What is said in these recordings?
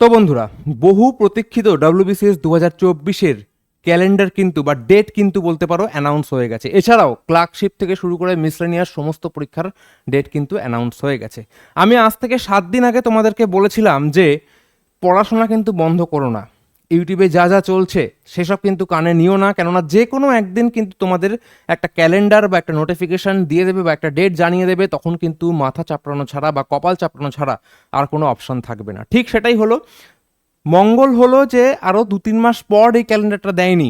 তো বন্ধুরা, বহু প্রতীক্ষিত ডাব্লিউবিসিএস দু হাজার চব্বিশের ক্যালেন্ডার কিন্তু বা ডেট কিন্তু বলতে পারো অ্যানাউন্স হয়ে গেছে। এছাড়াও ক্লার্কশিপ থেকে শুরু করে মিসলেনিয়ার সমস্ত পরীক্ষার ডেট কিন্তু অ্যানাউন্স হয়ে গেছে। আমি আজ থেকে সাত দিন আগে তোমাদেরকে বলেছিলাম যে পড়াশোনা কিন্তু বন্ধ করো না। ইউটিউবে যা যা চলছে, সেসব কিন্তু কানে নিও না। কেননা যে কোনো একদিন কিন্তু তোমাদের একটা ক্যালেন্ডার বা একটা নোটিফিকেশন দিয়ে দেবে বা একটা ডেট জানিয়ে দেবে, তখন কিন্তু মাথা চাপড়ানো ছাড়া বা কপাল চাপড়ানো ছাড়া আর কোনো অপশন থাকবে না। ঠিক সেটাই হলো, মঙ্গল হলো যে আরও দু তিন মাস পর এই ক্যালেন্ডারটা দেয়নি।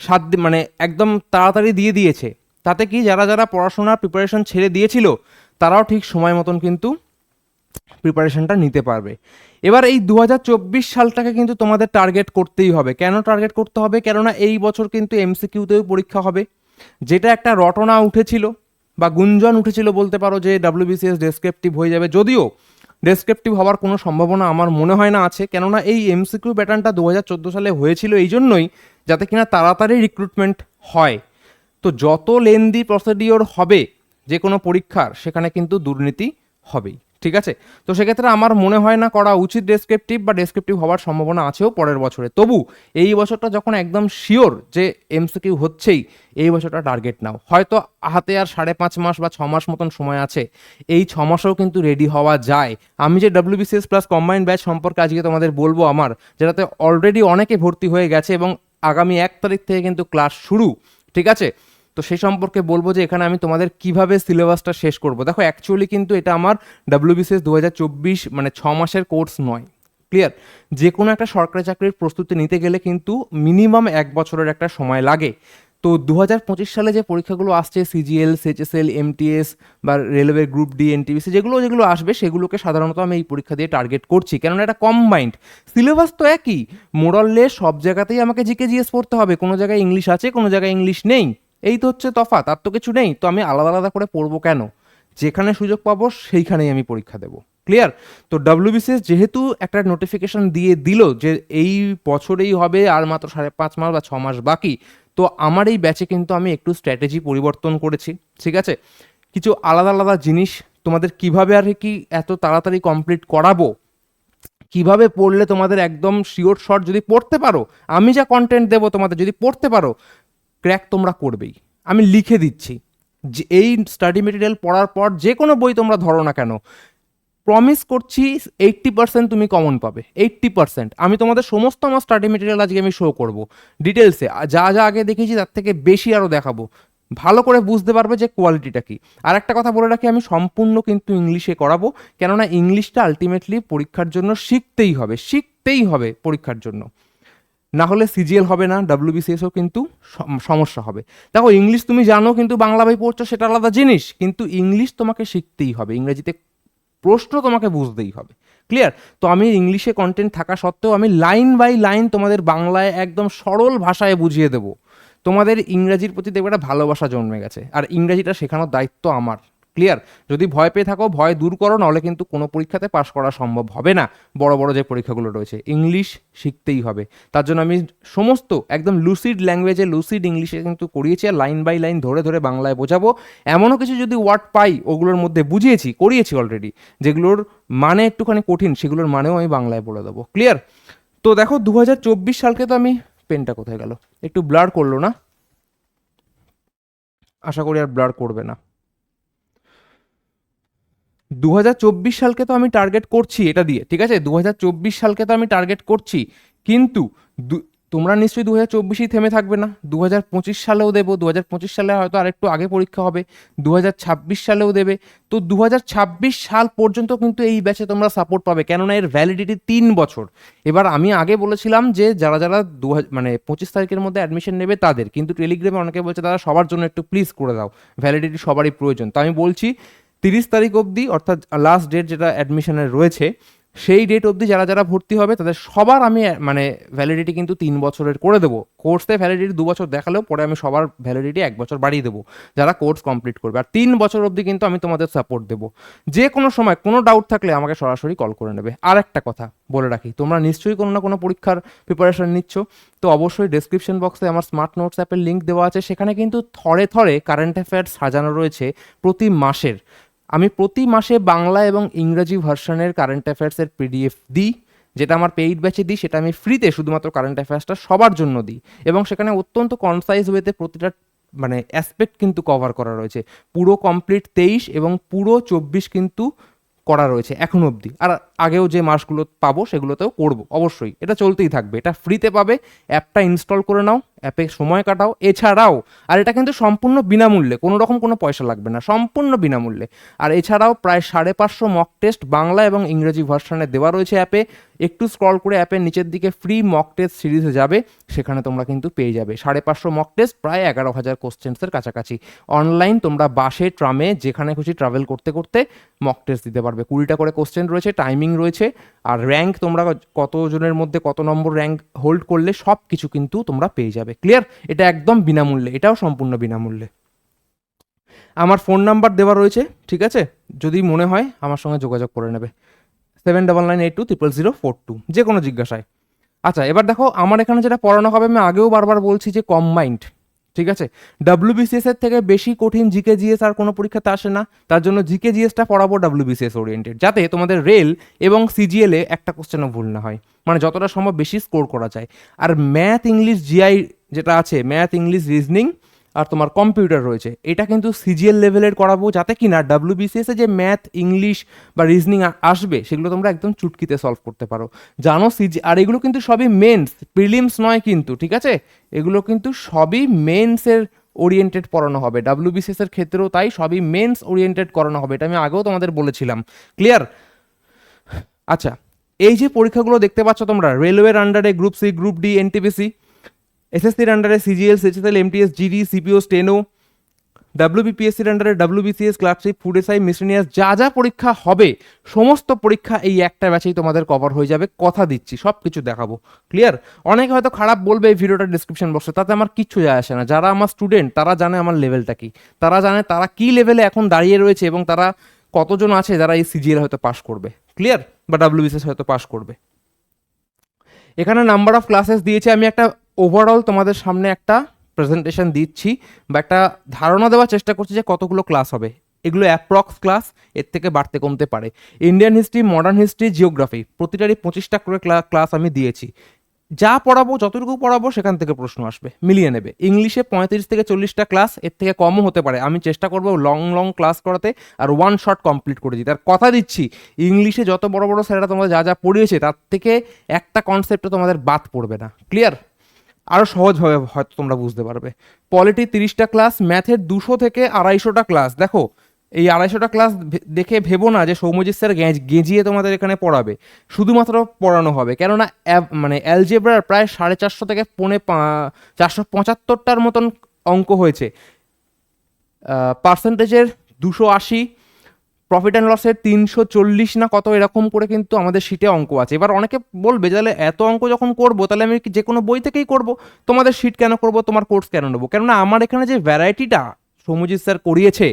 সাত দিন মানে একদম তাড়াতাড়ি দিয়ে দিয়েছে। তাতে কি যারা যারা পড়াশোনার প্রিপারেশন ছেড়ে দিয়েছিল, তারাও ঠিক সময় মতন কিন্তু প্রিপারেশনটা নিতে পারবে। এবার এই দু হাজার চব্বিশ সালটাকে কিন্তু তোমাদের টার্গেট করতেই হবে। কেন টার্গেট করতে হবে? কেননা এই বছর কিন্তু এমসিকিউতেও পরীক্ষা হবে। যেটা একটা রটনা উঠেছিল বা গুঞ্জন উঠেছিল বলতে পারো যে ডাব্লিউবিসিএস ডেসক্রিপটিভ হয়ে যাবে। যদিও ডেসক্রিপটিভ হওয়ার কোনো সম্ভাবনা আমার মনে হয় না আছে। কেননা এই এমসিকিউ প্যাটার্নটা দু হাজার চোদ্দ সালে হয়েছিল এই জন্যই যাতে কিনা তাড়াতাড়ি রিক্রুটমেন্ট হয়। তো যত লেন্দি প্রসিডিওর হবে, যে কোনো পরীক্ষার, সেখানে কিন্তু দুর্নীতি হবেই। ঠিক আছে? তো সেক্ষেত্রে আমার মনে হয় না করা উচিত ডেসক্রিপটিভ বা ডেসক্রিপটিভ হওয়ার সম্ভাবনা আছেও পরের বছরে। তবু এই বছরটা যখন একদম শিওর যে এমসিকিউ হচ্ছেই, এই বছরটা টার্গেট নাও। হয়তো হাতে আর সাড়ে পাঁচ মাস বা ছ মাস মতন সময় আছে। এই ছ মাসেও কিন্তু রেডি হওয়া যায়। আমি যে ডাব্লিউবিসিএস প্লাস কম্বাইন্ড ব্যাচ সম্পর্কে আজকে তোমাদের বলব আমার, যেটাতে অলরেডি অনেকে ভর্তি হয়ে গেছে এবং আগামী এক তারিখ থেকে কিন্তু ক্লাস শুরু। ঠিক আছে? তো সেই সম্পর্কে বলব যে এখানে আমি তোমাদের কীভাবে সিলেবাসটা শেষ করব। দেখো অ্যাকচুয়ালি কিন্তু এটা আমার ডাব্লিউবিসিএস দু হাজার চব্বিশ মানে ছ মাসের কোর্স নয়। ক্লিয়ার যে কোনো একটা সরকারি চাকরির প্রস্তুতি নিতে গেলে কিন্তু মিনিমাম এক বছরের একটা সময় লাগে। তো দু হাজার পঁচিশ সালে যে পরীক্ষাগুলো আসছে সিজিএল সিএচএসএল এমটিএস বা রেলওয়ে গ্রুপ ডি এনটিভিসি যেগুলো যেগুলো আসবে, সেগুলোকে সাধারণত আমি এই পরীক্ষা দিয়ে টার্গেট করছি। কেননা এটা কম্বাইন্ড সিলেবাস তো একই। মোরাললে সব জায়গাতেই আমাকে জিকে জিএস পড়তে হবে। কোনো জায়গায় ইংলিশ আছে, কোনো জায়গায় ইংলিশ নেই। এই তো হচ্ছে তফাৎ, আর তো কিছু নেই, তো আমি আলাদা আলাদা করে পড়ব কেন? যেখানে সুযোগ পাবো, সেইখানেই আমি পরীক্ষা দেবো। ক্লিয়ার তো ডাব্লিউবিসিএস যেহেতু একটা নোটিফিকেশন দিয়ে দিল যে এই বছরেই হবে আর মাত্র সাড়ে পাঁচ মাস বা ছ মাস বাকি, তো আমার এই ব্যাচে কিন্তু আমি একটু স্ট্র্যাটেজি পরিবর্তন করেছি, ঠিক আছে? কিছু আলাদা আলাদা জিনিস তোমাদের কীভাবে আর কি এত তাড়াতাড়ি কমপ্লিট করাবো? কীভাবে পড়লে তোমাদের একদম শিওর শর্ট যদি পড়তে পারো, আমি যা কন্টেন্ট দেবো তোমাদের যদি পড়তে পারো ক্র্যাক তোমরা করবেই। আমি লিখে দিচ্ছি যে এই স্টাডি মেটেরিয়াল পড়ার পর যে কোনো বই তোমরা ধরো না কেন, প্রমিস করছি এইট্টি পার্সেন্ট তুমি কমন পাবে এইট্টি পার্সেন্ট আমি তোমাদের সমস্ত আমার স্টাডি মেটেরিয়াল আজকে আমি শো করব। ডিটেলসে যা যা আগে দেখেছি তার থেকে বেশি আরও দেখাবো। ভালো করে বুঝতে পারবে যে কোয়ালিটিটা কি। আর একটা কথা বলে রাখি, আমি সম্পূর্ণ কিন্তু ইংলিশে করাবো, কেননা ইংলিশটা আলটিমেটলি পরীক্ষার জন্য শিখতেই হবে শিখতেই হবে পরীক্ষার জন্য। না হলে সিজিএল হবে না ডাব্লিউবিসিএসও কিন্তু সমস্যা হবে। দেখো ইংলিশ তুমি জানো, কিন্তু বাংলা বই পড়ছো, সেটা আলাদা জিনিস, কিন্তু ইংলিশ তোমাকে শিখতেই হবে। ইংরেজিতে প্রশ্ন তোমাকে বুঝতেই হবে। ক্লিয়ার তো আমি ইংলিশে কন্টেন্ট থাকা সত্ত্বেও আমি লাইন বাই লাইন তোমাদের বাংলায় একদম সরল ভাষায় বুঝিয়ে দেবো। তোমাদের ইংরাজির প্রতি দেখবে একটা ভালোবাসা জন্মে গেছে। আর ইংরাজিটা শেখানোর দায়িত্ব আমার। ক্লিয়ার যদি ভয় পেয়ে থাকো, ভয় দূর করো, নাহলে কিন্তু কোনো পরীক্ষাতে পাশ করা সম্ভব হবে না। বড় বড় যে পরীক্ষাগুলো রয়েছে ইংলিশ শিখতেই হবে। তার জন্য আমি সমস্ত, একদম লুসিড ল্যাঙ্গুয়েজে লুসিড ইংলিশে কিন্তু করিয়েছি আর লাইন বাই লাইন ধরে ধরে বাংলায় বোঝাবো। এমনও কিছু যদি ওয়ার্ড পাই, ওগুলোর মধ্যে বুঝিয়েছি, করিয়েছি অলরেডি যেগুলোর মানে একটুখানি কঠিন, সেগুলোর মানেও আমি বাংলায় বলে দেবো। ক্লিয়ার তো দেখো দু হাজার চব্বিশ সালকে তো আমি পেনটা কোথায় গেল? একটু ব্লার করল না? আশা করি আর ব্লার করবে না। দু হাজার চব্বিশ সালকে তো আমি টার্গেট করছি এটা দিয়ে, ঠিক আছে? দু হাজার চব্বিশ সালকে তো আমি টার্গেট করছি। কিন্তু তোমরা নিশ্চয়ই দু হাজার চব্বিশেই থেমে থাকবে না। দু হাজার পঁচিশ সালেও দেবো দু হাজার পঁচিশ সালে হয়তো আরেকটু আগে পরীক্ষা হবে দু হাজার ছাব্বিশ সালেও দেবে। তো দু হাজার ছাব্বিশ সাল পর্যন্ত কিন্তু এই ব্যাচে তোমরা সাপোর্ট পাবে, কেননা এর ভ্যালিডিটি তিন বছর। এবার আমি আগে বলেছিলাম যে যারা যারা দু হাজার মানে পঁচিশ তারিখের মধ্যে অ্যাডমিশন নেবে তাদের, কিন্তু টেলিগ্রামে অনেকে বলছে তারা সবার জন্য একটু প্লিজ করে দাও। ভ্যালিডিটি সবারই প্রয়োজন। তো আমি বলছি তিরিশ তারিখ অবধি, অর্থাৎ লাস্ট ডেট যেটা অ্যাডমিশনের রয়েছে, সেই ডেট অবধি যারা যারা ভর্তি হবে, তাদের সবার আমি মানে ভ্যালিডিটি কিন্তু তিন বছরের করে দেবো। কোর্সে ভ্যালিডিটি দু বছর দেখালেও পরে আমি সবার ভ্যালিডিটি এক বছর বাড়িয়ে দেবো, যারা কোর্স কমপ্লিট করবে। আর তিন বছর অবধি কিন্তু আমি তোমাদের সাপোর্ট দেবো। যে কোনো সময়, কোনো ডাউট থাকলে আমাকে সরাসরি কল করে নেবে। আর একটা কথা বলে রাখি, তোমরা নিশ্চয়ই কোনো না কোনো পরীক্ষার প্রিপারেশন নিচ্ছ। তো অবশ্যই ডেসক্রিপশন বক্সে আমার স্মার্ট নোটস অ্যাপের লিঙ্ক দেওয়া আছে। সেখানে কিন্তু থরে থরে কারেন্ট অ্যাফেয়ার্স সাজানো রয়েছে প্রতি মাসের। আমি প্রতি মাসে বাংলা এবং ইংরেজি ভার্সনের কারেন্ট অ্যাফেয়ার্সের পিডিএফ দিই, যেটা আমার পেইড ব্যাচে দিই, সেটা আমি ফ্রিতে শুধুমাত্র কারেন্ট অ্যাফেয়ার্সটা সবার জন্য দিই। এবং সেখানে অত্যন্ত কনসাইজ ওয়েতে প্রতিটা মানে অ্যাসপেক্ট কিন্তু কভার করা রয়েছে। পুরো কমপ্লিট তেইশ এবং পুরো চব্বিশ কিন্তু করা রয়েছে এখন অবধি। আর আগেও যে মাসগুলো পাবো, সেগুলোতেও করব, অবশ্যই। এটা চলতেই থাকবে। এটা ফ্রিতে পাবে অ্যাপটা ইনস্টল করে নাও। অ্যাপে সময় কাটাও। এছাড়াও, আর এটা কিন্তু সম্পূর্ণ বিনামূল্যে, কোনো রকম কোনো পয়সা লাগবে না, সম্পূর্ণ বিনামূল্যে। আর এছাড়াও প্রায় সাড়ে পাঁচশো মক টেস্ট বাংলা এবং ইংরেজি ভার্সনে দেওয়া রয়েছে অ্যাপে। একটু স্ক্রল করে অ্যাপের নিচের দিকে ফ্রি মক টেস্ট সিরিজে যাবে, সেখানে তোমরা কিন্তু পেয়ে যাবে। সাড়ে পাঁচশো মক টেস্ট প্রায় এগারো হাজার কোশ্চেন্সের কাছাকাছি। অনলাইন তোমরা বাসে, ট্রামে, যেখানে খুশি ট্রাভেল করতে করতে মক টেস্ট দিতে পারবে। কুড়িটা করে কোশ্চেন রয়েছে টাইমিং রয়েছে, আর র্যাঙ্ক তোমরা কতজনের মধ্যে কত নম্বর র্যাঙ্ক হোল্ড করলে সব কিছু কিন্তু তোমরা পেয়ে যাবে। ক্লিয়ার এটা একদম বিনামূল্যে, এটাও সম্পূর্ণ বিনামূল্যে। আমার ফোন নাম্বার দেওয়া রয়েছে, ঠিক আছে? যদি মনে হয়, আমার সঙ্গে যোগাযোগ করে নেবে। Seven double nine eight two triple zero four two যে কোনো জিজ্ঞাসায়। আচ্ছা এবার দেখো, আমার এখানে যেটা পড়ানো হবে, আমি আগেও বারবার বলছি যে কম্বাইন্ড ঠিক আছে? ডাব্লিউবিসিএস এর থেকে বেশি কঠিন জিকে জিএস আর কোনো পরীক্ষাতে আসে না, তার জন্য জিকে জিএসটা পড়াবো ডাব্লিউবিসিএস ওরিয়েন্টেড যাতে তোমাদের রেল এবং সিজিএলে একটা কোশ্চেনও ভুল না হয়। মানে যতটা সম্ভব বেশি স্কোর করা যায়। আর ম্যাথ ইংলিশ জিআই যেটা আছে ম্যাথ ইংলিশ রিজনিং আর তোমার কম্পিউটার রয়েছে। এটা কিন্তু সিজিএল লেভেলের করাবো যাতে কি না ডাব্লিউবিসিএস যে ম্যাথ ইংলিশ বা রিজনিং আসবে, সেগুলো তোমরা একদম চুটকিতে সলভ করতে পারো। জানো সিজি আর এগুলো কিন্তু সবই মেন্স প্রিলিমস নয় কিন্তু, ঠিক আছে? এগুলো কিন্তু সবই মেন্সের ওরিয়েন্টেড পড়ানো হবে। ডাব্লিউবিসিএস এর ক্ষেত্রেও তাই সবই মেন্স ওরিয়েন্টেড করানো হবে, এটা আমি আগেও তোমাদের বলেছিলাম। ক্লিয়ার আচ্ছা এই যে পরীক্ষাগুলো দেখতে পাচ্ছ তোমরা রেলওয়ের আন্ডারে group C group D NTPC এসএসসির আন্ডারে CGL CHSL MTS GD CPO steno ডাব্লিউবিপিএসসির আন্ডারে WBCS clerkship food SI miscellaneous যা যা পরীক্ষা হবে, সমস্ত পরীক্ষা এই একটা ব্যাচেই তোমাদের কভার হয়ে যাবে। কথা দিচ্ছি সব কিছু দেখাবো। ক্লিয়ার অনেকে হয়তো খারাপ বলবে এই ভিডিওটা ডিসক্রিপশন বক্সে তাতে আমার কিচ্ছু যায় আসে না। যারা আমার স্টুডেন্ট তারা জানে আমার লেভেলটা কি। তারা জানে তারা কি লেভেলে এখন দাঁড়িয়ে রয়েছে এবং তারা কতজন আছে যারা এই সিজিএল হয়তো পাস করবে। ক্লিয়ার বা ডাব্লিউবিসিএস হয়তো পাস করবে। এখানে নাম্বার অফ ক্লাসেস দিয়েছে। আমি একটা ওভারঅল তোমাদের সামনে একটা প্রেজেন্টেশন দিচ্ছি বা একটা ধারণা দেওয়ার চেষ্টা করছি যে কতগুলো ক্লাস হবে। এগুলো অ্যাপ্রক্স ক্লাস এর থেকে বাড়তে কমতে পারে। Indian history modern history geography প্রতিটারই পঁচিশটা করে ক্লাস আমি দিয়েছি। যা পড়াবো, যতটুকু পড়াবো সেখান থেকে প্রশ্ন আসবে, মিলিয়ে নেবে। ইংলিশে পঁয়ত্রিশ থেকে চল্লিশটা ক্লাস এর থেকে কমও হতে পারে। আমি চেষ্টা করব লং লং ক্লাস করাতে আর ওয়ান শট কমপ্লিট করে দিতে। আর কথা দিচ্ছি ইংলিশে যত বড় বড় স্যারেরা তোমাদের যা যা পড়িয়েছে তার থেকে একটা কনসেপ্টে তোমাদের বাদ পড়বে না। ক্লিয়ার আরও সহজভাবে হয়তো তোমরা বুঝতে পারবে। পলিটি তিরিশটা ক্লাস ম্যাথের দুশো থেকে আড়াইশোটা ক্লাস দেখো, এই আড়াইশোটা ক্লাস দেখে ভেবো না যে সৌম্যজিৎ স্যার গেঁজিয়ে তোমাদের এখানে পড়াবে। শুধুমাত্র পড়ানো হবে। কেননা মানে অ্যালজেব্রার প্রায় সাড়ে চারশো থেকে পৌনে চারশো পঁচাত্তরটার মতন অঙ্ক হয়েছে। পার্সেন্টেজের দুশো আশি প্রফিট অ্যান্ড লসের তিনশো চল্লিশ না কত এরকম করে কিন্তু আমাদের শিটে অঙ্ক আছে। এবার অনেকে বলবে, তাহলে এত অঙ্ক যখন করব, তাহলে আমি যে কোনো বই থেকেই করব? তোমাদের শিট কেন করব? তোমার কোর্স কেন নেব? কেননা আমার এখানে যে ভ্যারাইটিটা সৌমজিৎ স্যার করিয়েছে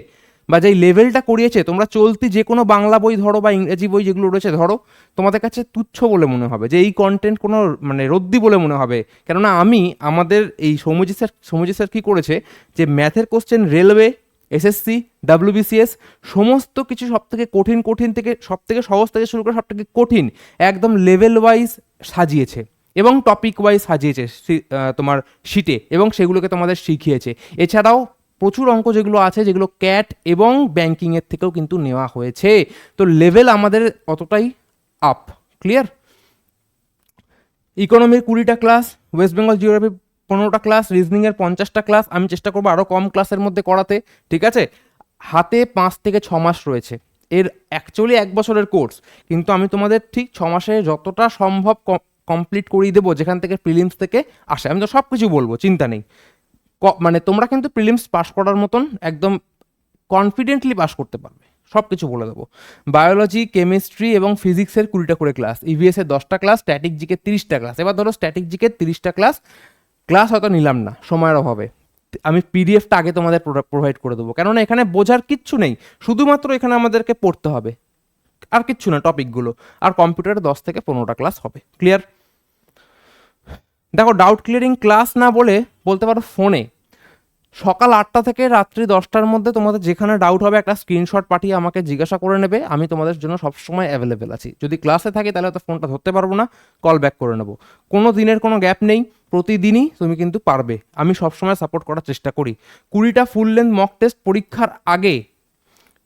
বা যেই লেভেলটা করিয়েছে, তোমরা চলতি যে কোনো বাংলা বই ধরো বা ইংরেজি বই যেগুলো রয়েছে ধরো, তোমাদের কাছে তুচ্ছ বলে মনে হবে যে এই কন্টেন্ট কোনো মানে রদ্দি বলে মনে হবে। কেননা আমি আমাদের এই সৌমজিৎ স্যার সৌমজিৎ স্যার কী করেছে যে ম্যাথের কোশ্চেন রেলওয়ে এসএসসি ডাব্লিউবিসিএস সমস্ত কিছু সব থেকে কঠিন কঠিন থেকে সব থেকে সহজ থেকে শুরু করে সব থেকে কঠিন একদম লেভেল ওয়াইজ সাজিয়েছে এবং টপিক ওয়াইজ সাজিয়েছে তোমার শিটে এবং সেগুলোকে তোমাদের শিখিয়েছে। এছাড়াও প্রচুর অঙ্ক যেগুলো আছে, যেগুলো ক্যাট এবং ব্যাংকিংয়ের থেকেও কিন্তু নেওয়া হয়েছে। তো লেভেল আমাদের অতটাই আপ ক্লিয়ার ইকোনমির কুড়িটা ক্লাস ওয়েস্ট বেঙ্গল জিওগ্রাফি পনেরোটা ক্লাস রিজনিংয়ের পঞ্চাশটা ক্লাস, আমি চেষ্টা করব আরও কম ক্লাসের মধ্যে করাতে, ঠিক আছে? হাতে পাঁচ থেকে ছ মাস রয়েছে। এর অ্যাকচুয়ালি এক বছরের কোর্স কিন্তু আমি তোমাদের ঠিক ছ মাসে যতটা সম্ভব কমপ্লিট করিয়ে দেবো যেখান থেকে প্রিলিমস থেকে আসে। আমি তো সব কিছু বলব, চিন্তা নেই। মানে তোমরা কিন্তু প্রিলিমস পাস করার মতন একদম কনফিডেন্টলি পাস করতে পারবে। সব কিছু বলে দেবো। বায়োলজি কেমিস্ট্রি এবং ফিজিক্সের কুড়িটা করে ক্লাস ইভিএসের দশটা ক্লাস স্ট্যাটিক জিকে তিরিশটা ক্লাস এবার ধরো স্ট্যাটিক জিকে তিরিশটা ক্লাস ক্লাস হয়তো নিলাম না, সময়ের অভাবে। আমি পিডিএফটা আগে তোমাদের প্রোভাইড করে দেবো। কেননা এখানে বোঝার কিচ্ছু নেই, শুধুমাত্র এখানে আমাদেরকে পড়তে হবে। আর কিচ্ছু না টপিকগুলো আর কম্পিউটারে দশ থেকে পনেরোটা ক্লাস হবে। ক্লিয়ার দেখো ডাউট ক্লিয়ারিং ক্লাস না বলে বলতে পারো ফোনে সকাল আটটা থেকে রাত্রি দশটার মধ্যে তোমাদের যেখানে ডাউট হবে, একটা স্ক্রিনশট পাঠিয়ে আমাকে জিজ্ঞাসা করে নেবে। আমি তোমাদের জন্য সবসময় অ্যাভেলেবেল আছি। যদি ক্লাসে থাকি, তাহলে তো ফোনটা ধরতে পারব না কল ব্যাক করে নেব। কোনো দিনের কোনো গ্যাপ নেই, প্রতিদিনই তুমি কিন্তু পারবে। আমি সবসময় সাপোর্ট করার চেষ্টা করি। কুড়িটা ফুল লেন্থ মক টেস্ট পরীক্ষার আগে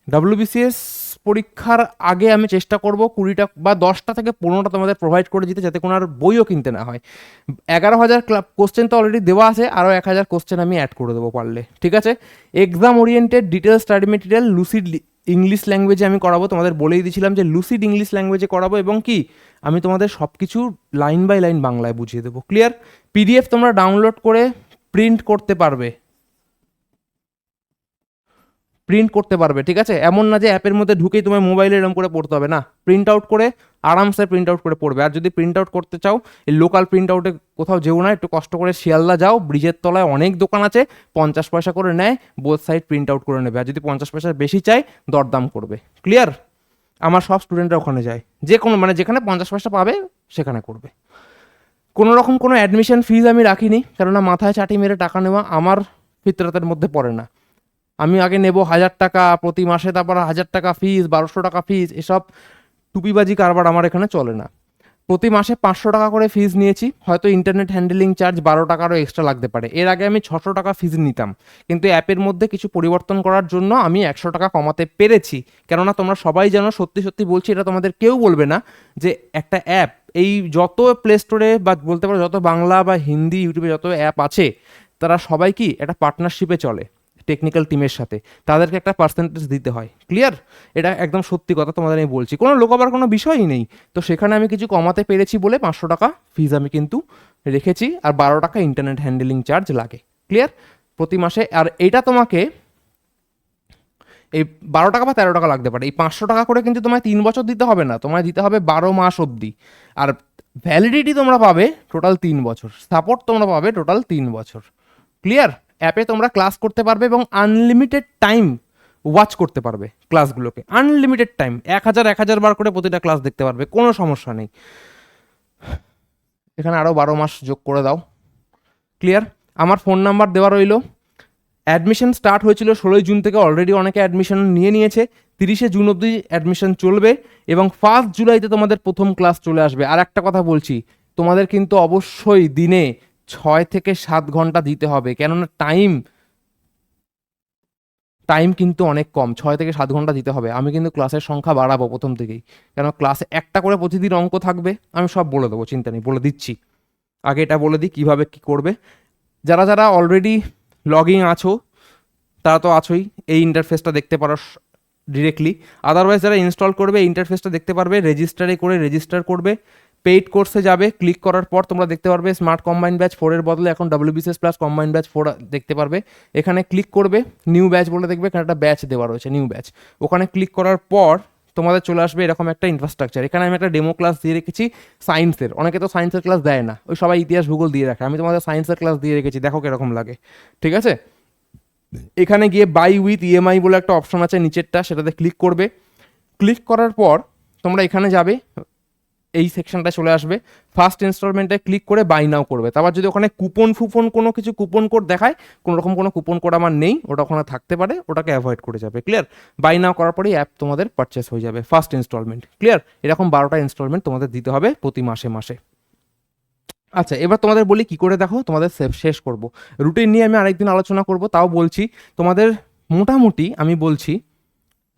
ডাব্লিউবিসিএস পরীক্ষার আগে আমি চেষ্টা করব কুড়িটা বা দশটা থেকে পনেরোটা তোমাদের প্রোভাইড করে দিতে যাতে কোনো আর বইও কিনতে না হয়। এগারো হাজার কোশ্চেন তো অলরেডি দেওয়া আছে আরও এক হাজার কোশ্চেন আমি অ্যাড করে দেবো পারলে, ঠিক আছে? Exam oriented details study material lucid English ল্যাঙ্গুয়েজে আমি করাবো, তোমাদের বলেই দিয়েছিলাম যে লুসিড ইংলিশ ল্যাঙ্গুয়েজে করাবো এবং কি, আমি তোমাদের সব কিছু লাইন বাই লাইন বাংলায় বুঝিয়ে দেবো ক্লিয়ার পিডিএফ তোমরা ডাউনলোড করে প্রিন্ট করতে পারবে। প্রিন্ট করতে পারবে, ঠিক আছে? এমন না যে অ্যাপের মধ্যে ঢুকেই তোমার মোবাইলে এরকম করে পড়তে হবে, না। প্রিন্ট আউট করে আরামসে প্রিন্ট আউট করে পড়বে। আর যদি প্রিন্ট আউট করতে চাও, এই লোকাল প্রিন্ট আউটে কোথাও যেও না, একটু কষ্ট করে শিয়ালদা যাও, ব্রিজের তলায় অনেক দোকান আছে, পঞ্চাশ পয়সা করে নেয় বোথ সাইড প্রিন্ট আউট করে নেবে। আর যদি পঞ্চাশ পয়সা বেশি চাই দরদাম করবে। ক্লিয়ার আমার সব স্টুডেন্টরা ওখানে যায়। যে কোনো মানে যেখানে পঞ্চাশ পয়সা পাবে, সেখানে করবে। কোনো রকম কোনো অ্যাডমিশন ফিজ আমি রাখিনি, কেননা মাথায় চাটি মেরে টাকা নেওয়া আমার ফিতরাতের মধ্যে পড়ে না। আমি আগে নেব হাজার টাকা প্রতি মাসে, তারপর হাজার টাকা ফিস বারোশো টাকা ফিস এসব টুপিবাজি কারবার আমার এখানে চলে না। প্রতি মাসে পাঁচশো টাকা করে ফিস নিয়েছি, হয়তো ইন্টারনেট হ্যান্ডেলিং চার্জ বারো টাকারও এক্সট্রা লাগতে পারে। এর আগে আমি ছশো টাকা ফিস নিতাম, কিন্তু অ্যাপের মধ্যে কিছু পরিবর্তন করার জন্য আমি একশো টাকা কমাতে পেরেছি। কেননা তোমরা সবাই জানো, সত্যি সত্যি বলছি, এটা তোমাদের কেউ বলবে না, যে একটা অ্যাপ এই যত প্লে স্টোরে বা বলতে পারো যত বাংলা বা হিন্দি ইউটিউবে যত অ্যাপ আছে, তারা সবাই কি, একটা পার্টনারশিপে চলে। টেকনিক্যাল টিমের সাথে। তাদেরকে একটা পার্সেন্টেজ দিতে হয়। ক্লিয়ার এটা একদম সত্যি কথা তোমাদের আমি বলছি। কোনো লোকাবার কোনো বিষয়ই নেই। তো সেখানে আমি কিছু কমাতে পেরেছি বলে পাঁচশো টাকা ফিজ আমি কিন্তু রেখেছি আর বারো টাকা ইন্টারনেট হ্যান্ডেলিং চার্জ লাগে। ক্লিয়ার প্রতি মাসে আর এটা তোমাকে এই বারো টাকা বা তেরো টাকা লাগতে পারে। এই পাঁচশো টাকা করে কিন্তু তোমায় তিন বছর দিতে হবে না। তোমায় দিতে হবে বারো মাস অবধি। আর ভ্যালিডিটি তোমরা পাবে টোটাল তিন বছর। সাপোর্ট তোমরা পাবে টোটাল তিন বছর। ক্লিয়ার অ্যাপে তোমরা ক্লাস করতে পারবে এবং আনলিমিটেড টাইম ওয়াচ করতে পারবে ক্লাসগুলোকে। আনলিমিটেড টাইম, এক হাজার এক হাজার বার করে প্রতিটা ক্লাস দেখতে পারবে, কোনো সমস্যা নেই। এখানে আরও বারো মাস যোগ করে দাও। ক্লিয়ার? আমার ফোন নাম্বার দেওয়া রইল। অ্যাডমিশন স্টার্ট হয়েছিল ষোলোই জুন থেকে, অলরেডি অনেকে অ্যাডমিশন নিয়ে নিয়েছে। তিরিশে জুন অবধি অ্যাডমিশন চলবে এবং ফার্স্ট জুলাইতে তোমাদের প্রথম ক্লাস চলে আসবে। আর একটা কথা বলছি, তোমাদের কিন্তু অবশ্যই দিনে ছয় থেকে সাত ঘণ্টা দিতে হবে। কেননা টাইম টাইম কিন্তু অনেক কম। ছয় থেকে সাত ঘণ্টা দিতে হবে। আমি কিন্তু ক্লাসের সংখ্যা বাড়াবো প্রথম থেকেই। কেন ক্লাসে একটা করে প্রতিদিন অঙ্ক থাকবে, আমি সব বলে দেবো, চিন্তা নেই, বলে দিচ্ছি। আগে এটা বলে দিই, কীভাবে কী করবে। যারা যারা অলরেডি লগ ইন আছো, তারা তো আছোই, এই ইন্টারফেসটা দেখতে পারো ডিরেক্টলি আদারওয়াইজ যারা ইনস্টল করবে ইন্টারফেসটা দেখতে পারবে রেজিস্টারে করে রেজিস্টার করবে। পেইড কোর্সে যাবে ক্লিক করার পর তোমরা দেখতে পারবে স্মার্ট কম্বাইন ব্যাচ ফোরের বদলে এখন WBCS plus combine batch four দেখতে পারবে। এখানে ক্লিক করবে নিউ ব্যাচ বলে দেখবে, এখানে একটা ব্যাচ দেওয়া রয়েছে নিউ ব্যাচ ওখানে ক্লিক করার পর তোমাদের চলে আসবে এরকম একটা ইনফ্রাস্ট্রাকচার এখানে আমি একটা ডেমো ক্লাস দিয়ে রেখেছি সায়েন্সের অনেকে তো সায়েন্সের ক্লাস দেয় না। ওই সবাই ইতিহাস, ভূগোল দিয়ে রাখে। আমি তোমাদের সায়েন্সের ক্লাস দিয়ে রেখেছি, দেখো কীরকম লাগে। ঠিক আছে? এখানে গিয়ে বাই উইথ ইএমআই বলে একটা অপশন আছে নিচেরটা, সেটাতে ক্লিক করবে। ক্লিক করার পর তোমরা এখানে যাবে এই সেকশনটা চলে আসবে। ফার্স্ট ইনস্টলমেন্টে ক্লিক করে বাই নাও করবে। তারপর যদি ওখানে কুপন ফুপন কোনো কিছু কুপন কোড দেখায়, কোনো রকম কোনো কুপন কোড আমার নেই, ওটা ওখানে থাকতে পারে, ওটাকে অ্যাভয়েড করে যাবে। ক্লিয়ার বাই নাও করার পরেই অ্যাপ তোমাদের পারচেস হয়ে যাবে। ফার্স্ট ইনস্টলমেন্ট ক্লিয়ার এরকম বারোটা ইনস্টলমেন্ট তোমাদের দিতে হবে প্রতি মাসে মাসে। আচ্ছা এবার তোমাদের বলি কি করে দেখো? তোমাদের শেষ করব। রুটিন নিয়ে আমি আরেকদিন আলোচনা করব, তাও বলছি। তোমাদের মোটামুটি আমি বলছি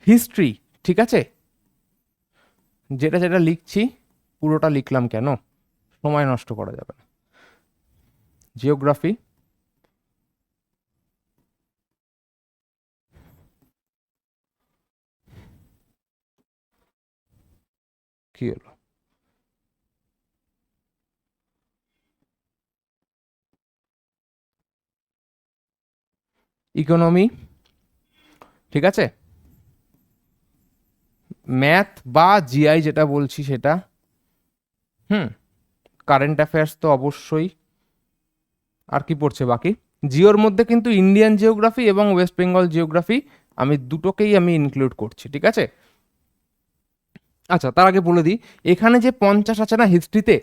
হিস্ট্রি ঠিক আছে? যেটা যেটা লিখছি পুরোটা লিখলাম কেন? সময় নষ্ট করা যাবে না। জিওগ্রাফি কি হলো? ইকোনমি ঠিক আছে? ম্যাথ বা জিআই যেটা বলছি সেটা হুম কারেন্ট অ্যাফেয়ার্স তো অবশ্যই। আর কি পড়ছে বাকি? জিওর মধ্যে কিন্তু ইন্ডিয়ান জিওগ্রাফি এবং ওয়েস্ট বেঙ্গল জিওগ্রাফি আমি দুটোকেই আমি ইনক্লুড করছি, ঠিক আছে? আচ্ছা তার আগে বলে দিই, এখানে যে পঞ্চাশ আছে না হিস্ট্রিতে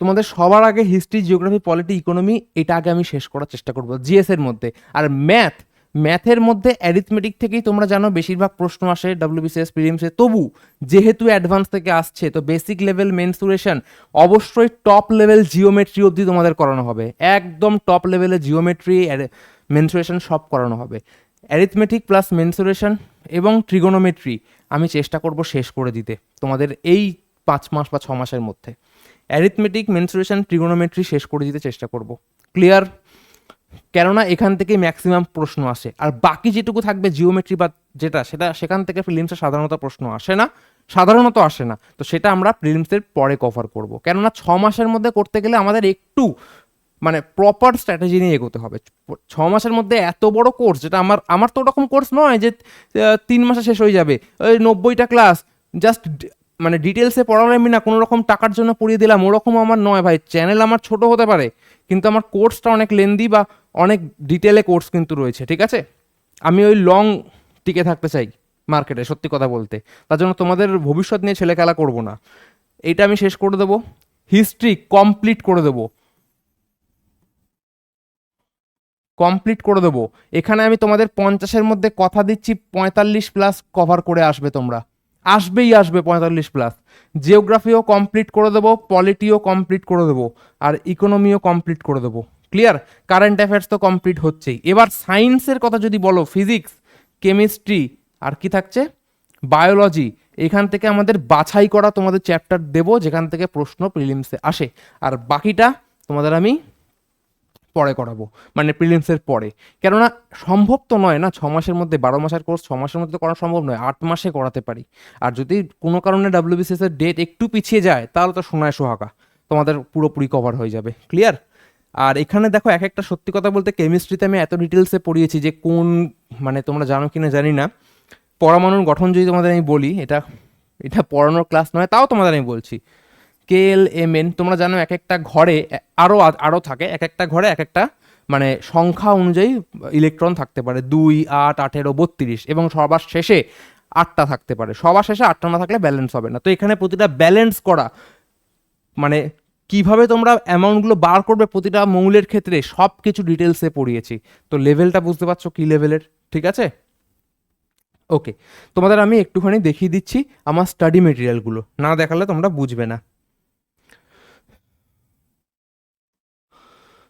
তোমাদের সবার আগে হিস্ট্রি জিওগ্রাফি পলিটি ইকোনমি এটা আগে আমি শেষ করার চেষ্টা করব জিএস এর মধ্যে। আর ম্যাথ ম্যাথের মধ্যে অ্যারিথমেটিক থেকেই তোমরা জানো বেশিরভাগ প্রশ্ন আসে ডাব্লিউবিসিএস প্রিলিমসে তবু যেহেতু অ্যাডভান্স থেকে আসছে, তো বেসিক লেভেল মেনসুরেশন অবশ্যই টপ লেভেল জিওমেট্রি অবধি তোমাদের করানো হবে। একদম টপ লেভেলে জিওমেট্রি মেনসুরেশন সব করানো হবে। অ্যারিথমেটিক প্লাস মেনসুরেশন এবং ট্রিগোনোমেট্রি আমি চেষ্টা করব শেষ করে দিতে তোমাদের এই পাঁচ মাস বা ছ মাসের মধ্যে। অ্যারিথমেটিক মেনসুরেশন ট্রিগোনোমেট্রি শেষ করে দিতে চেষ্টা করব। ক্লিয়ার কেননা এখান থেকে ম্যাক্সিমাম প্রশ্ন আসে। আর বাকি যেটুকু থাকবে জিওমেট্রি বা যেটা, সেটা সেখান থেকে প্রিলিমসে সাধারণত প্রশ্ন আসে না, সাধারণত আসে না। তো সেটা আমরা প্রিলিমসের পরে কভার করব। কেননা ছ মাসের মধ্যে করতে গেলে আমাদের একটু মানে প্রপার স্ট্র্যাটেজি নিয়ে এগোতে হবে। ছ মাসের মধ্যে এত বড় কোর্স যেটা আমার আমার তো ওরকম কোর্স নয় যে তিন মাসে শেষ হয়ে যাবে। ওই নব্বইটা ক্লাস জাস্ট মানে ডিটেলসে পড়ালাম আমি না, কোনো রকম টাকার জন্য পড়িয়ে দিলাম, ওরকম আমার নয় ভাই। চ্যানেল আমার ছোট হতে পারে, কিন্তু আমার কোর্সটা অনেক লেন্দি বা অনেক ডিটেলে কোর্স কিন্তু রয়েছে, ঠিক আছে? আমি ওই লং টিকে থাকতে চাই মার্কেটে সত্যি কথা বলতে। তার জন্য তোমাদের ভবিষ্যৎ নিয়ে ছেলে খেলা করব না। এইটা আমি শেষ করে দেবো। হিস্ট্রি কমপ্লিট করে দেবো। কমপ্লিট করে দেবো। এখানে আমি তোমাদের পঞ্চাশের মধ্যে কথা দিচ্ছি, পঁয়তাল্লিশ প্লাস কভার করে আসবে তোমরা। আসবেই আসবে পঁয়তাল্লিশ প্লাস জিওগ্রাফিও কমপ্লিট করে দেবো পলিটিও কমপ্লিট করে দেবো, আর ইকোনমিও কমপ্লিট করে দেবো। ক্লিয়ার কারেন্ট অ্যাফেয়ার্স তো কমপ্লিট হচ্ছেই। এবার সায়েন্সের কথা যদি বলো ফিজিক্স কেমিস্ট্রি আর কি থাকছে? বায়োলজি এখান থেকে আমাদের বাছাই করা তোমাদের চ্যাপ্টার দেবো, যেখান থেকে প্রশ্ন প্রিলিমসে আসে। আর বাকিটা তোমাদের আমি পরে করাবো মানে প্রিলিমসের পরে। কেননা সম্ভব তো নয় না ছ মাসের মধ্যে, বারো মাসের কোর্স ছ মাসের মধ্যে করা সম্ভব নয়, আট মাসে করাতে পারি। আর যদি কোনো কারণে ডাব্লিউবিসিএস এর ডেট একটু পিছিয়ে যায়, তাহলে তো সোনায় সোহাগা, তোমাদের পুরোপুরি কভার হয়ে যাবে। ক্লিয়ার আর এখানে দেখো এক একটা সত্যি কথা বলতে কেমিস্ট্রিতে আমি এত ডিটেলসে পড়িয়েছি যে কোন মানে তোমরা জানো কিনা জানি না। পরমাণুর গঠন যদি তোমাদের আমি বলি, এটা এটা পড়ানোর ক্লাস নয়, তাও তোমাদের আমি বলছি। কে এল এম এন তোমরা জানো এক একটা ঘরে আরও আরও থাকে, এক একটা ঘরে এক একটা মানে সংখ্যা অনুযায়ী ইলেকট্রন থাকতে পারে, দুই, আট, আঠেরো, বত্রিশ, এবং সবার শেষে আটটা থাকতে পারে। সবার শেষে আটটা না থাকলে ব্যালেন্স হবে না। তো এখানে প্রতিটা ব্যালেন্স করা মানে কীভাবে তোমরা অ্যামাউন্টগুলো বার করবে প্রতিটা মৌলের ক্ষেত্রে সব কিছু ডিটেলসে পড়িয়েছি। তো লেভেলটা বুঝতে পারছ কি লেভেলের ঠিক আছে? ওকে তোমাদের আমি একটুখানি দেখিয়ে দিচ্ছি আমার স্টাডি মেটেরিয়ালগুলো না দেখালে তোমরা বুঝবে না।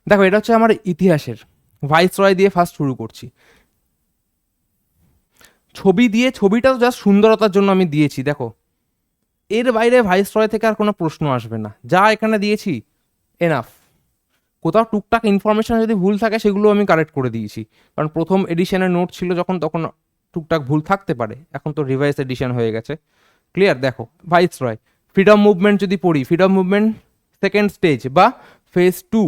দেখো, এটা হচ্ছে আমার ইতিহাসের। ভাইস রয় দিয়ে ফার্স্ট শুরু করছি। ছবি দিয়ে, ছবিটা জাস্ট সুন্দরতার জন্য আমি দিয়েছি, দেখো। এর বাইরে ভাইস রয় থেকে আর কোনো প্রশ্ন আসবে না। যা এখানে দিয়েছি এনাফ কোথাও টুকটাক ইনফরমেশন যদি ভুল থাকে, সেগুলো আমি কারেক্ট করে দিয়েছি। কারণ প্রথম এডিশনের নোট ছিল যখন, তখন টুকটাক ভুল থাকতে পারে। এখন তো রিভাইস এডিশন হয়ে গেছে। ক্লিয়ার দেখো ভাইস রয় ফ্রিডম মুভমেন্ট যদি পড়ি ফ্রিডম মুভমেন্ট সেকেন্ড স্টেজ বা ফেজ টু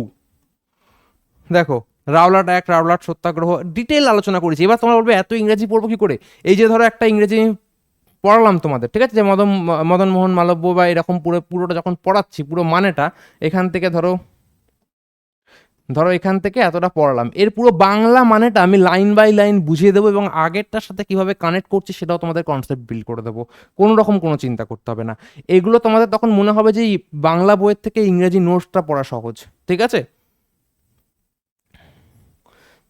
দেখো রাওলাট এক রাওলাট সত্যাগ্রহ ডিটেল আলোচনা করেছি। এবার তোমরা বলবে, এত ইংরেজি পড়ব কি করে? এই যে ধরো একটা ইংরেজি পড়ালাম তোমাদের, ঠিক আছে? যে মদন মদন মোহন মালব্য বা এরকম পুরো, পুরোটা যখন পড়াচ্ছি, পুরো মানেটা, এখান থেকে ধরো ধরো এখান থেকে এতটা পড়ালাম। এর পুরো বাংলা মানেটা আমি লাইন বাই লাইন বুঝিয়ে দেবো এবং আগেরটার সাথে কীভাবে কানেক্ট করছি সেটাও তোমাদের কনসেপ্ট বিল্ড করে দেবো। কোনো রকম কোনো চিন্তা করতে হবে না। এগুলো তোমাদের তখন মনে হবে যে বাংলা বইয়ের থেকে ইংরেজি নোটসটা পড়া সহজ, ঠিক আছে?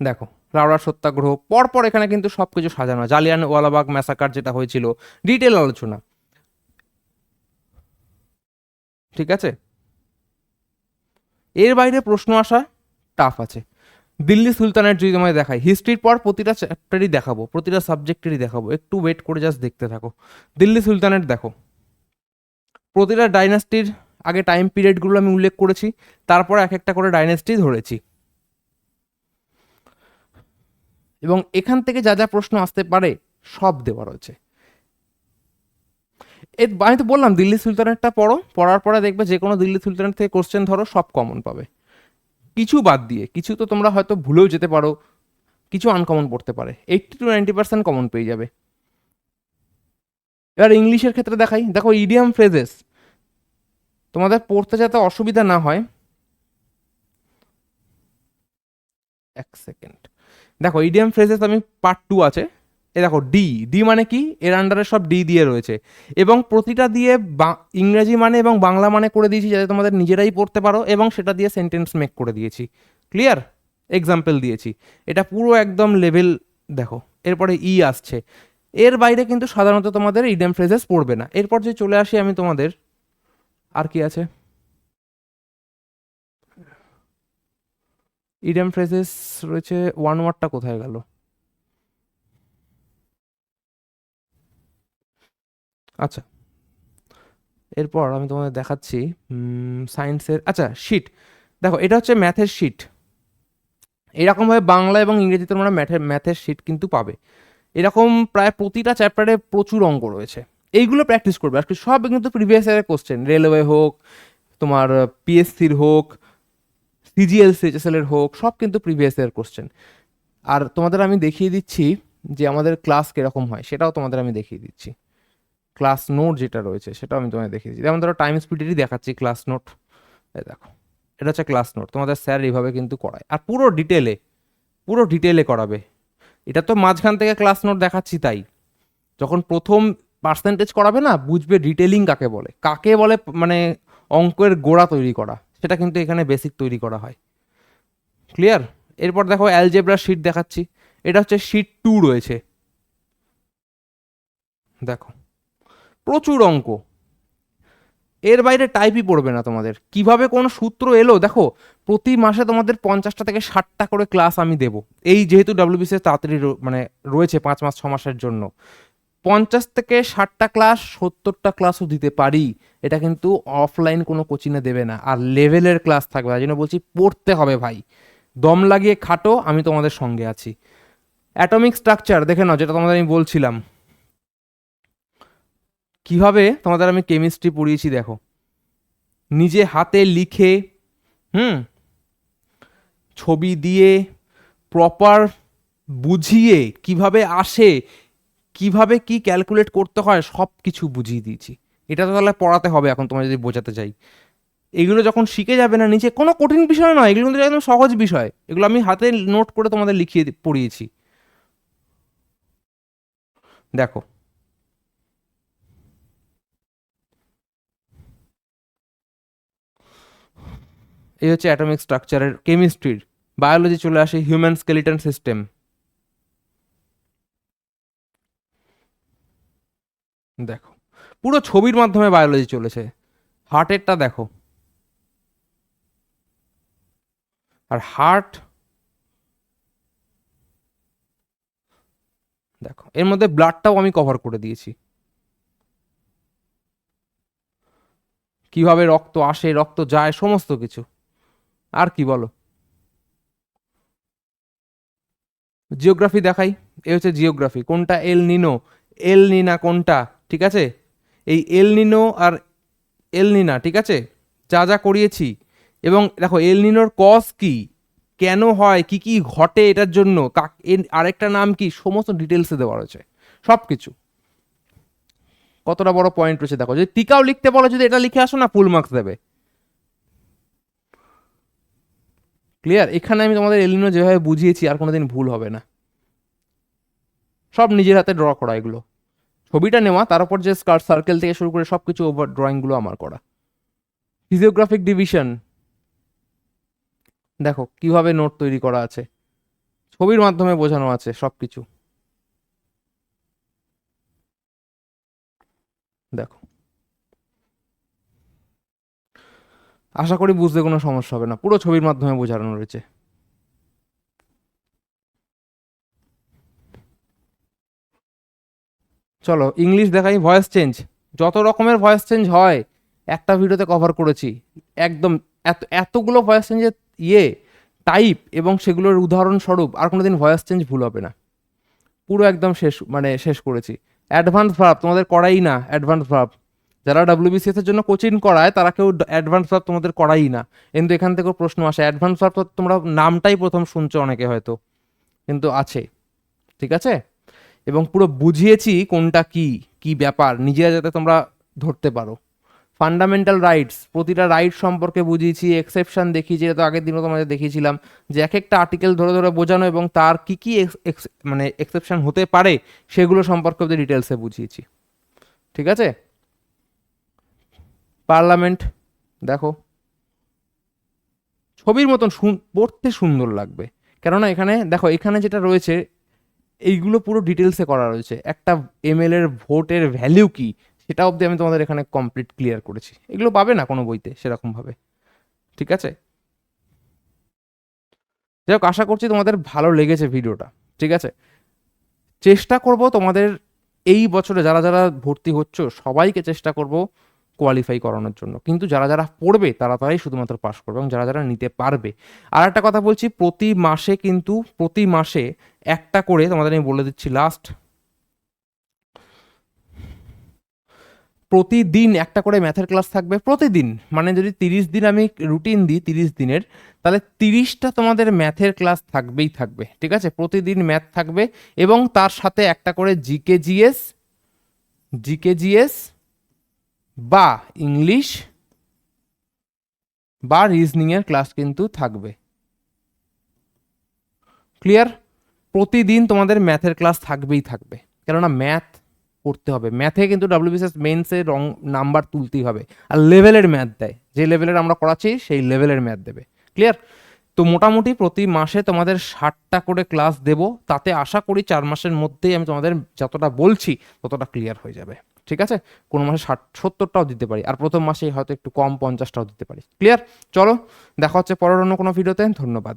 দেখো রাওড়া সত্যাগ্রহ। পরপর এখানে কিন্তু সব কিছু সাজানো। জালিয়ান ওয়ালাবাগ ম্যাসাকার যেটা হয়েছিল ডিটেল আলোচনা। ঠিক আছে? এর বাইরে প্রশ্ন আসা টাফ আছে। দিল্লি সুলতানের যদি তোমায় দেখাই হিস্ট্রির পর প্রতিটা চ্যাপ্টারই দেখাবো, প্রতিটা সাবজেক্টেরই দেখাবো। একটু ওয়েট করে জাস্ট দেখতে থাকো। দিল্লি সুলতানের দেখো। প্রতিটা ডাইনাস্টির আগে টাইম পিরিয়ডগুলো আমি উল্লেখ করেছি, তারপর এক একটা করে ডাইনাস্টি ধরেছি। এবং এখান থেকে যা যা প্রশ্ন আসতে পারে, সব দেওয়া রয়েছে। এর আমি তো বললাম, দিল্লি সুলতানেরটা পড়ো, পড়ার পরে দেখবে যে কোনো দিল্লি সুলতানের থেকে কোশ্চেন ধরো, সব কমন পাবে। কিছু বাদ দিয়ে, কিছু তো তোমরা হয়তো ভুলেও যেতে পারো, কিছু আনকমন পড়তে পারে। Eighty to ninety percent common পেয়ে যাবে। এবার ইংলিশের ক্ষেত্রে দেখাই, দেখো ইডিয়াম ফ্রেজেস তোমাদের পড়তে যাতে অসুবিধা না হয়, এক সেকেন্ড দেখো ইডিয়াম ফ্রেজেস আমি পার্ট টু আছে। এ দেখো ডি ডি মানে কি? এর আন্ডারে সব ডি দিয়ে রয়েছে। এবং প্রতিটা দিয়ে ইংরেজি মানে এবং বাংলা মানে করে দিয়েছি যাতে তোমাদের নিজেরাই পড়তে পারো এবং সেটা দিয়ে সেন্টেন্স মেক করে দিয়েছি। ক্লিয়ার এক্সাম্পল দিয়েছি। এটা পুরো একদম লেভেল দেখো, এরপরে ই আসছে। এর বাইরে কিন্তু সাধারণত তোমাদের ইডিয়াম ফ্রেজেস পড়বে না। এরপর যে চলে আসি আমি তোমাদের, আর কি আছে? ইডেম ফ্রেজেস রয়েছে ওয়ান ওয়ার্ডটা কোথায় গেল? আচ্ছা এরপর আমি তোমাদের দেখাচ্ছি সায়েন্সের আচ্ছা শিট দেখো, এটা হচ্ছে ম্যাথের শিট এরকমভাবে বাংলা এবং ইংরেজিতে তোমরা ম্যাথের ম্যাথের শিট কিন্তু পাবে। এরকম প্রায় প্রতিটা চ্যাপ্টারে প্রচুর অঙ্ক রয়েছে। এইগুলো প্র্যাকটিস করবে। আর কি সব কিন্তু প্রিভিয়াস ইয়ারের কোশ্চেন রেলওয়ে হোক, তোমার পিএসসির হোক সিজিএল সিএচএসএল এর হোক, সব কিন্তু প্রিভিয়াস ইয়ার কোশ্চেন আর তোমাদের আমি দেখিয়ে দিচ্ছি যে আমাদের ক্লাস কীরকম হয়, সেটাও তোমাদের আমি দেখিয়ে দিচ্ছি। ক্লাস নোট যেটা রয়েছে, সেটাও আমি তোমাদের দেখিয়ে দিচ্ছি। যেমন ধরো টাইম স্পিডেরই দেখাচ্ছি ক্লাস নোট দেখো, এটা হচ্ছে ক্লাস নোট তোমাদের স্যার এইভাবে কিন্তু করায়। আর পুরো ডিটেলে পুরো ডিটেলে করাবে। এটা তো মাঝখান থেকে ক্লাস নোট দেখাচ্ছি তাই। যখন প্রথম পার্সেন্টেজ করাবে না, বুঝবে ডিটেলিং কাকে বলে। কাকে বলে মানে অঙ্কের গোড়া তৈরি করা। সেটা কিন্তু এখানে বেসিক তৈরি করা হয়। ক্লিয়ার এরপর দেখো অ্যালজেব্রা শিট দেখাচ্ছি। এটা হচ্ছে শিট টু রয়েছে। দেখো, প্রচুর অঙ্ক। এর বাইরে টাইপই পড়বে না তোমাদের। কীভাবে কোন সূত্র এলো? দেখো, প্রতি মাসে তোমাদের পঞ্চাশটা থেকে ষাটটা করে ক্লাস আমি দেব। এই যেহেতু ডাব্লিউবিসিএস তাড়াতাড়ি মানে রয়েছে পাঁচ মাস, ছ মাসের জন্য। পঞ্চাশ থেকে ষাটটা ক্লাস, সত্তরটা ক্লাসও দিতে পারি। এটা কিন্তু অফলাইন কোনো কোচিংয়ে দেবে না। আর লেভেলের ক্লাস থাকবে তাই জন্য বলছি, পড়তে হবে ভাই। দম লাগিয়ে খাটো, আমি তোমাদের সঙ্গে আছি। অ্যাটমিক স্ট্রাকচার দেখে নাও, যেটা তোমাদের আমি বলছিলাম। কীভাবে তোমাদের আমি কেমিস্ট্রি পড়িয়েছি, দেখো। নিজে হাতে লিখে, হুম, ছবি দিয়ে প্রপার বুঝিয়ে কীভাবে আসে কীভাবে কি ক্যালকুলেট করতে হয় সব কিছু বুঝিয়ে দিয়েছি। এটা তো তাহলে পড়াতে হবে এখন তোমার যদি বোঝাতে চাই। এগুলো যখন শিখে যাবে না নিচে, কোনো কঠিন বিষয় নয়, এগুলো কিন্তু একদম সহজ বিষয়। এগুলো আমি হাতে নোট করে তোমাদের লিখিয়ে পড়িয়েছি। দেখো। এই হচ্ছে অ্যাটমিক স্ট্রাকচারের কেমিস্ট্রির বায়োলজি চলে আসে হিউম্যান স্কেলিটন সিস্টেম দেখো। পুরো ছবির মাধ্যমে বায়োলজি চলেছে। হার্টেরটা দেখো। আর হার্ট দেখো, এর মধ্যে ব্লাডটাও আমি কভার করে দিয়েছি। কীভাবে রক্ত আসে, রক্ত যায়, সমস্ত কিছু। আর কি বলো? জিওগ্রাফি দেখাই। এ হচ্ছে জিওগ্রাফি কোনটা এল নিনো এল নিনা কোনটা? ঠিক আছে? এই এল নিনো আর এল নিনা ঠিক আছে? যা যা করিয়েছি। এবং দেখো এল নিনোর কজ কি? কেন হয়? কি কি ঘটে এটার জন্য? কাক আরেকটা নাম কি? সমস্ত ডিটেলসে দেওয়া রয়েছে। সব কিছু কতটা বড় পয়েন্ট রয়েছে দেখো। যদি টিকাও লিখতে বলো, যদি এটা লিখে আসো না ফুল মার্কস দেবে। ক্লিয়ার এখানে আমি তোমাদের এলিনো যেভাবে বুঝিয়েছি, আর কোনোদিন ভুল হবে না। সব নিজের হাতে ড্র করা এগুলো। ছবিটা নেওয়া তার উপর যে স্কার সার্কেল থেকে শুরু করে সব কিছু ওভার ড্রয়িংগুলো আমার করা। ফিজিওগ্রাফিক ডিভিশন দেখো, কীভাবে নোট তৈরি করা আছে। ছবির মাধ্যমে বোঝানো আছে সব কিছু দেখো। আশা করি বুঝতে কোনো সমস্যা হবে না। পুরো ছবির মাধ্যমে বোঝানো রয়েছে। চলো ইংলিশ দেখাই ভয়েস চেঞ্জ যত রকমের ভয়েস চেঞ্জ হয়, একটা ভিডিওতে কভার করেছি। একদম এত, এতগুলো ভয়েস চেঞ্জের ইয়ে টাইপ এবং সেগুলোর উদাহরণস্বরূপ আর কোনো দিন ভয়েস চেঞ্জ ভুল হবে না। পুরো একদম শেষ মানে শেষ করেছি। অ্যাডভান্স ভার্ব তোমাদের করাই না অ্যাডভান্স ভার্ব যারা ডাব্লিউবিসিএস এর জন্য কোচিং করায়, তারা কেউ অ্যাডভান্স ভার্ব তোমাদের করাই না। কিন্তু এখান থেকেও প্রশ্ন আসে। অ্যাডভান্স তো তোমরা নামটাই প্রথম শুনছো অনেকে হয়তো। কিন্তু আছে। ঠিক আছে? এবং পুরো বুঝিয়েছি কোনটা কি কি ব্যাপার, নিজেরা যাতে তোমরা ধরতে পারো। ফান্ডামেন্টাল রাইটস প্রতিটা রাইট সম্পর্কে বুঝিয়েছি এক্সেপশন দেখিয়েছি, এটা তো আগের দিনও তোমাদের দেখিয়েছিলাম, যে এক একটা আর্টিকেল ধরে ধরে বোঝানো এবং তার কি কি মানে এক্সেপশন হতে পারে, সেগুলো সম্পর্কে ডিটেলসে বুঝিয়েছি। ঠিক আছে? পার্লামেন্ট দেখো। ছবির মতন পড়তে সুন্দর লাগবে। কেননা এখানে, দেখো, এখানে যেটা রয়েছে এইগুলো পুরো ডিটেলসে করা রয়েছে। একটা এমএল এর ভোটের ভ্যালিউ কি, সেটা অবধি আমি তোমাদের এখানে কমপ্লিট ক্লিয়ার করেছি। এগুলো পাবে না কোনো বইতে সেরকমভাবে। ঠিক আছে? যাই হোক, আশা করছি তোমাদের ভালো লেগেছে ভিডিওটা ঠিক আছে? চেষ্টা করব তোমাদের এই বছরে যারা যারা ভর্তি হচ্ছ, সবাইকে চেষ্টা করব কোয়ালিফাই করানোর জন্য। কিন্তু যারা যারা পড়বে, তারা তারাই শুধুমাত্র পাশ করবে এবং যারা যারা নিতে পারবে। আর একটা কথা বলছি, প্রতি মাসে কিন্তু, প্রতি মাসে একটা করে, তোমাদের আমি বলে দিচ্ছি লাস্ট প্রতিদিন একটা করে ম্যাথের ক্লাস থাকবে, প্রতিদিন। মানে যদি তিরিশ দিন আমি রুটিন দিই, তিরিশ দিনের, তাহলে তিরিশটা তোমাদের ম্যাথের ক্লাস থাকবেই থাকবে, ঠিক আছে? প্রতিদিন ম্যাথ থাকবে এবং তার সাথে একটা করে জিকে জিএস জিকে জিএস বা ইংলিশ, বা রিজনিংয়ের ক্লাস কিন্তু থাকবে। ক্লিয়ার প্রতিদিন তোমাদের ম্যাথের ক্লাস থাকবেই থাকবে। কেননা ম্যাথ করতে হবে। ম্যাথে কিন্তু ডাব্লিউবিসিএস মেন্সে রং নাম্বার তুলতেই হবে। আর লেভেলের ম্যাথ দেয়। যে লেভেলের আমরা করাচ্ছি, সেই লেভেলের ম্যাথ দেবে। ক্লিয়ার তো মোটামুটি প্রতি মাসে তোমাদের ষাটটা করে ক্লাস দেব। তাতে আশা করি চার মাসের মধ্যেই আমি তোমাদের যতটা বলছি, ততটা ক্লিয়ার হয়ে যাবে। ঠিক আছে? কোনো মাসে ষাট, সত্তরটাও দিতে পারি। আর প্রথম মাসে হয়তো একটু কম পঞ্চাশটাও দিতে পারি। ক্লিয়ার চলো, দেখা হচ্ছে পরের অন্য কোনো ভিডিওতে। ধন্যবাদ।